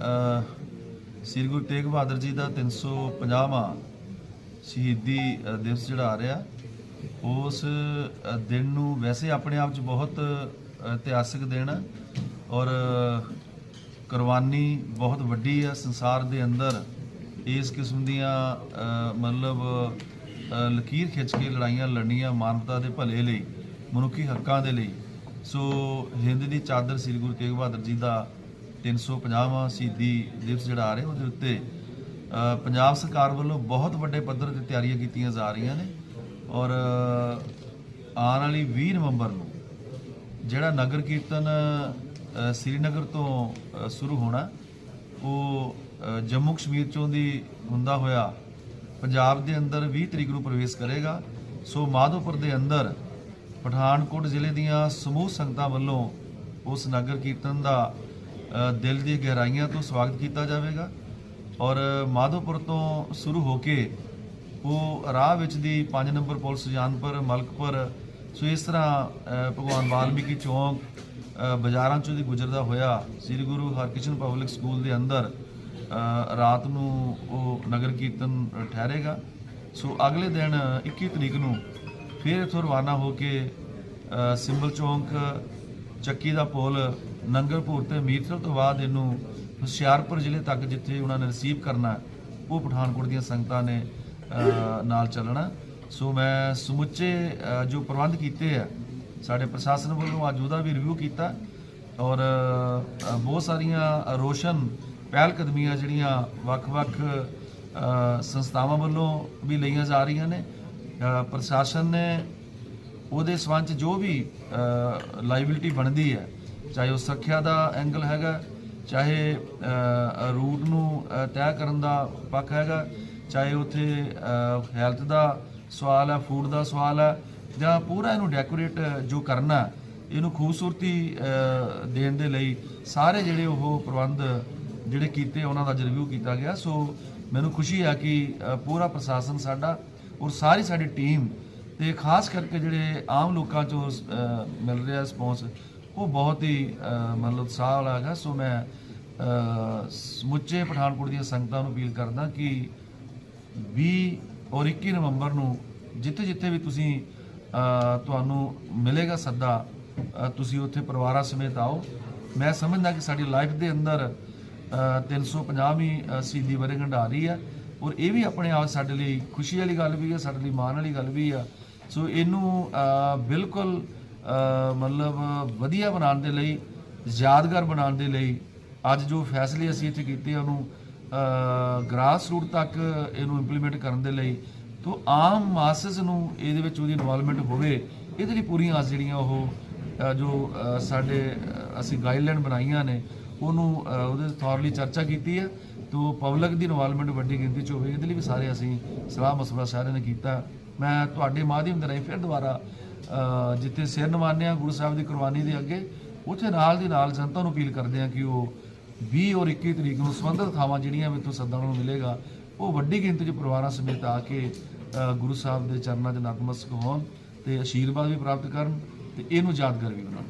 ਸ੍ਰੀ ਗੁਰੂ ਤੇਗ ਬਹਾਦਰ ਜੀ ਦਾ 350ਵਾਂ ਸ਼ਹੀਦੀ ਦਿਵਸ ਜਿਹੜਾ ਆ ਰਿਹਾ, ਉਸ ਦਿਨ ਨੂੰ ਵੈਸੇ ਆਪਣੇ ਆਪ 'ਚ ਬਹੁਤ ਇਤਿਹਾਸਿਕ ਦਿਨ ਔਰ ਕੁਰਬਾਨੀ ਬਹੁਤ ਵੱਡੀ ਆ ਸੰਸਾਰ ਦੇ ਅੰਦਰ ਇਸ ਕਿਸਮ ਦੀਆਂ ਮਤਲਬ ਲਕੀਰ ਖਿੱਚ ਕੇ ਲੜਾਈਆਂ ਲੜਨੀਆਂ ਮਾਨਵਤਾ ਦੇ ਭਲੇ ਲਈ, ਮਨੁੱਖੀ ਹੱਕਾਂ ਦੇ ਲਈ। ਸੋ, ਹਿੰਦ ਦੀ ਚਾਦਰ ਸ੍ਰੀ ਗੁਰੂ ਤੇਗ ਬਹਾਦਰ ਜੀ ਦਾ 350ਵਾਂ ਸ਼ਹੀਦੀ ਦਿਵਸ ਜਿਹੜਾ ਆ ਰਿਹਾ, ਉਹਦੇ ਉੱਤੇ ਪੰਜਾਬ ਸਰਕਾਰ ਵੱਲੋਂ ਬਹੁਤ ਵੱਡੇ ਪੱਧਰ ਤੇ ਤਿਆਰੀਆਂ ਕੀਤੀਆਂ ਜਾ ਰਹੀਆਂ ਨੇ ਔਰ ਆਉਣ ਵਾਲੀ 20 ਨਵੰਬਰ ਨੂੰ ਜਿਹੜਾ ਨਗਰ ਕੀਰਤਨ ਸ੍ਰੀਨਗਰ ਤੋਂ ਸ਼ੁਰੂ ਹੋਣਾ, ਉਹ ਜੰਮੂ ਕਸ਼ਮੀਰ ਚੋਂ ਦੀ ਹੁੰਦਾ ਹੋਇਆ ਪੰਜਾਬ ਦੇ ਅੰਦਰ 20 ਤਰੀਕ ਨੂੰ ਪ੍ਰਵੇਸ਼ ਕਰੇਗਾ। ਸੋ ਮਾਧੋਪੁਰ ਦੇ ਅੰਦਰ ਪਠਾਨਕੋਟ ਜ਼ਿਲ੍ਹੇ ਦੀਆਂ ਸਮੂਹ ਸੰਗਤਾਂ ਵੱਲੋਂ ਉਸ ਨਗਰ ਕੀਰਤਨ ਦਾ ਦਿਲ ਦੀ ਗਹਿਰਾਈਆਂ ਤੋਂ ਸਵਾਗਤ ਕੀਤਾ ਜਾਵੇਗਾ। ਔਰ ਮਾਧੋਪੁਰ ਤੋਂ ਸ਼ੁਰੂ ਹੋ ਕੇ ਉਹ ਰਾਹ ਵਿੱਚ ਦੀ 5 ਨੰਬਰ ਪੁਲ ਸੁਜਾਨਪੁਰ ਮਲਕਪੁਰ, ਸੋ ਇਸ ਤਰ੍ਹਾਂ ਭਗਵਾਨ ਵਾਲਮੀਕੀ ਚੌਂਕ ਬਾਜ਼ਾਰਾਂ ਚੋਂ ਦੀ ਗੁਜ਼ਰਦਾ ਹੋਇਆ ਸ੍ਰੀ ਗੁਰੂ ਹਰਕ੍ਰਿਸ਼ਨ ਪਬਲਿਕ ਸਕੂਲ ਦੇ ਅੰਦਰ ਰਾਤ ਨੂੰ ਉਹ ਨਗਰ ਕੀਰਤਨ ਠਹਿਰੇਗਾ। ਸੋ ਅਗਲੇ ਦਿਨ 21 ਤਰੀਕ ਨੂੰ ਫਿਰ ਇੱਥੋਂ ਰਵਾਨਾ ਹੋ ਕੇ ਸਿੰਬਲ ਚੌਂਕ, ਚੱਕੀ ਦਾ ਪੁਲ ਨੰਗਲਪੁਰ ਤੇ ਮੀਰਥਲ ਤੋਂ ਬਾਅਦ ਇਹਨੂੰ ਹੁਸ਼ਿਆਰਪੁਰ ਜ਼ਿਲ੍ਹੇ ਤੱਕ ਜਿੱਥੇ ਉਹਨਾਂ ਨੇ ਰਿਸੀਵ ਕਰਨਾ ਉਹ ਪਠਾਨਕੋਟ ਦੀਆਂ ਸੰਗਤਾਂ ਨੇ ਨਾਲ ਚੱਲਣਾ ਸੋ ਮੈਂ ਸਮੁੱਚੇ ਜੋ ਪ੍ਰਬੰਧ ਕੀਤੇ ਆ, ਸਾਡੇ ਪ੍ਰਸ਼ਾਸਨ ਵੱਲੋਂ ਅੱਜ ਉਹਦਾ ਵੀ ਰਿਵਿਊ ਕੀਤਾ ਔਰ ਬਹੁਤ ਸਾਰੀਆਂ ਰੋਸ਼ਨ ਪਹਿਲ ਕਦਮੀਆਂ ਜਿਹੜੀਆਂ ਵੱਖ-ਵੱਖ ਸੰਸਥਾਵਾਂ ਵੱਲੋਂ ਵੀ ਲਈਆਂ ਜਾ ਰਹੀਆਂ ਨੇ। ਪ੍ਰਸ਼ਾਸਨ ਨੇ ਉਹਦੇ ਸਬੰਧ ਜੋ ਵੀ ਲਾਇਬਿਲਿਟੀ ਬਣਦੀ ਹੈ ਚਾਹੇ ਉਹ ਸੁਰੱਖਿਆ ਦਾ ਐਂਗਲ ਹੈਗਾ, ਚਾਹੇ ਰੂਟ ਨੂੰ ਤੈਅ ਕਰਨ ਦਾ ਪੱਖ ਹੈਗਾ, ਚਾਹੇ ਉੱਥੇ ਹੈਲਥ ਦਾ ਸਵਾਲ ਹੈ ਫੂਡ ਦਾ ਸਵਾਲ ਹੈ, ਜਾਂ ਪੂਰਾ ਇਹਨੂੰ ਡੈਕੋਰੇਟ ਜੋ ਕਰਨਾ ਇਹਨੂੰ ਖੂਬਸੂਰਤੀ ਦੇਣ ਦੇ ਲਈ ਸਾਰੇ ਜਿਹੜੇ ਉਹ ਪ੍ਰਬੰਧ ਜਿਹੜੇ ਕੀਤੇ ਉਹਨਾਂ ਦਾ ਰਿਵਿਊ ਕੀਤਾ ਗਿਆ। ਸੋ ਮੈਨੂੰ ਖੁਸ਼ੀ ਹੈ ਕਿ ਪੂਰਾ ਪ੍ਰਸ਼ਾਸਨ ਸਾਡਾ ਔਰ ਸਾਰੀ ਸਾਡੀ ਟੀਮ ਤੇ ਖਾਸ ਕਰਕੇ ਜਿਹੜੇ ਆਮ ਲੋਕਾਂ ਚੋਂ ਮਿਲ ਰਿਹਾ ਰਿਸਪੌਂਸ ਉਹ ਬਹੁਤ ਹੀ ਮਤਲਬ ਉਤਸ਼ਾਹ ਵਾਲਾ ਹੈਗਾ। ਸੋ ਮੈਂ ਸਮੁੱਚੇ ਪਠਾਨਕੋਟ ਦੀਆਂ ਸੰਗਤਾਂ ਨੂੰ ਅਪੀਲ ਕਰਦਾ ਕਿ 20 ਔਰ 21 ਨਵੰਬਰ ਨੂੰ ਜਿੱਥੇ ਜਿੱਥੇ ਵੀ ਤੁਸੀਂ ਤੁਹਾਨੂੰ ਮਿਲੇਗਾ ਸੱਦਾ ਤੁਸੀਂ ਉੱਥੇ ਪਰਿਵਾਰਾਂ ਸਮੇਤ ਆਓ। ਮੈਂ ਸਮਝਦਾ ਕਿ ਸਾਡੀ ਲਾਈਫ ਦੇ ਅੰਦਰ ਅ, 350ਵੀਂ ਅ, ਸ਼ਹੀਦੀ ਵਰ੍ਹੇਗੰਢ ਆ ਰਹੀ ਹੈ ਔਰ ਇਹ ਵੀ ਆਪਣੇ ਆਪ ਸਾਡੇ ਲਈ ਖੁਸ਼ੀ ਵਾਲੀ ਗੱਲ ਵੀ ਹੈ ਸਾਡੇ ਲਈ ਮਾਣ ਵਾਲੀ ਗੱਲ ਵੀ ਆ। ਸੋ ਇਹਨੂੰ ਬਿਲਕੁਲ ਮਤਲਬ ਵਧੀਆ ਬਣਾਉਣ ਦੇ ਲਈ ਯਾਦਗਾਰ ਬਣਾਉਣ ਦੇ ਲਈ ਅੱਜ ਜੋ ਫੈਸਲੇ ਅਸੀਂ ਇੱਥੇ ਕੀਤੇ ਉਹਨੂੰ ਗ੍ਰਾਸ ਰੂਟ ਤੱਕ ਇਹਨੂੰ ਇੰਪਲੀਮੈਂਟ ਕਰਨ ਦੇ ਲਈ ਤੋਂ ਆਮ ਮਾਸਸ ਨੂੰ ਇਹਦੇ ਵਿੱਚ ਉਹਦੀ ਇਨਵੋਲਵਮੈਂਟ ਹੋਵੇ ਇਹਦੇ ਲਈ ਪੂਰੀਆਂ ਆਸ ਜਿਹੜੀਆਂ ਉਹ ਜੋ ਸਾਡੇ ਅਸੀਂ ਗਾਈਡਲਾਈਨ ਬਣਾਈਆਂ ਨੇ ਉਹਨੂੰ ਅ, ਉਹਦੇ ਥੋਰਲੀ ਚਰਚਾ ਕੀਤੀ ਹੈ ਤੋਂ ਪਬਲਿਕ ਦੀ ਇਨਵੋਲਵਮੈਂਟ ਵੱਡੀ ਗਿਣਤੀ ਚ ਹੋਵੇ ਇਹਦੇ ਲਈ ਵੀ ਸਾਰੇ ਅਸੀਂ ਸਲਾਹ ਮਸਵਰਾ ਸਾਰਿਆਂ ਨੇ ਕੀਤਾ। ਮੈਂ ਤੁਹਾਡੇ ਮਾਧਿਅਮ ਦੇ ਰਾਹੀਂ ਫਿਰ ਦੁਬਾਰਾ ਜਿੱਥੇ ਸਿਰ ਨਿਵਾਉਂਦੇ ਹਾਂ ਗੁਰੂ ਸਾਹਿਬ ਦੀ ਕੁਰਬਾਨੀ ਦੇ ਅੱਗੇ, ਉੱਥੇ ਨਾਲ ਦੀ ਨਾਲ ਜਨਤਾ ਨੂੰ ਅਪੀਲ ਕਰਦੇ ਹਾਂ ਕਿ ਉਹ 20 ਔਰ 21 ਤਰੀਕ ਨੂੰ ਸੰਬੰਧਿਤ ਥਾਵਾਂ ਜਿਹੜੀਆਂ ਵੀ ਤੋਂ ਸੱਦਾ ਨੂੰ ਮਿਲੇਗਾ, ਉਹ ਵੱਡੀ ਗਿਣਤੀ 'ਚ ਪਰਿਵਾਰਾਂ ਸਮੇਤ ਆ ਕੇ ਗੁਰੂ ਸਾਹਿਬ ਦੇ ਚਰਨਾਂ 'ਚ ਨਤਮਸਤਕ ਹੋਣ ਤੇ ਆਸ਼ੀਰਵਾਦ ਵੀ ਪ੍ਰਾਪਤ ਕਰਨ ਤੇ ਇਹਨੂੰ ਯਾਦਗਾਰ ਵੀ ਬਣਾਉਣ।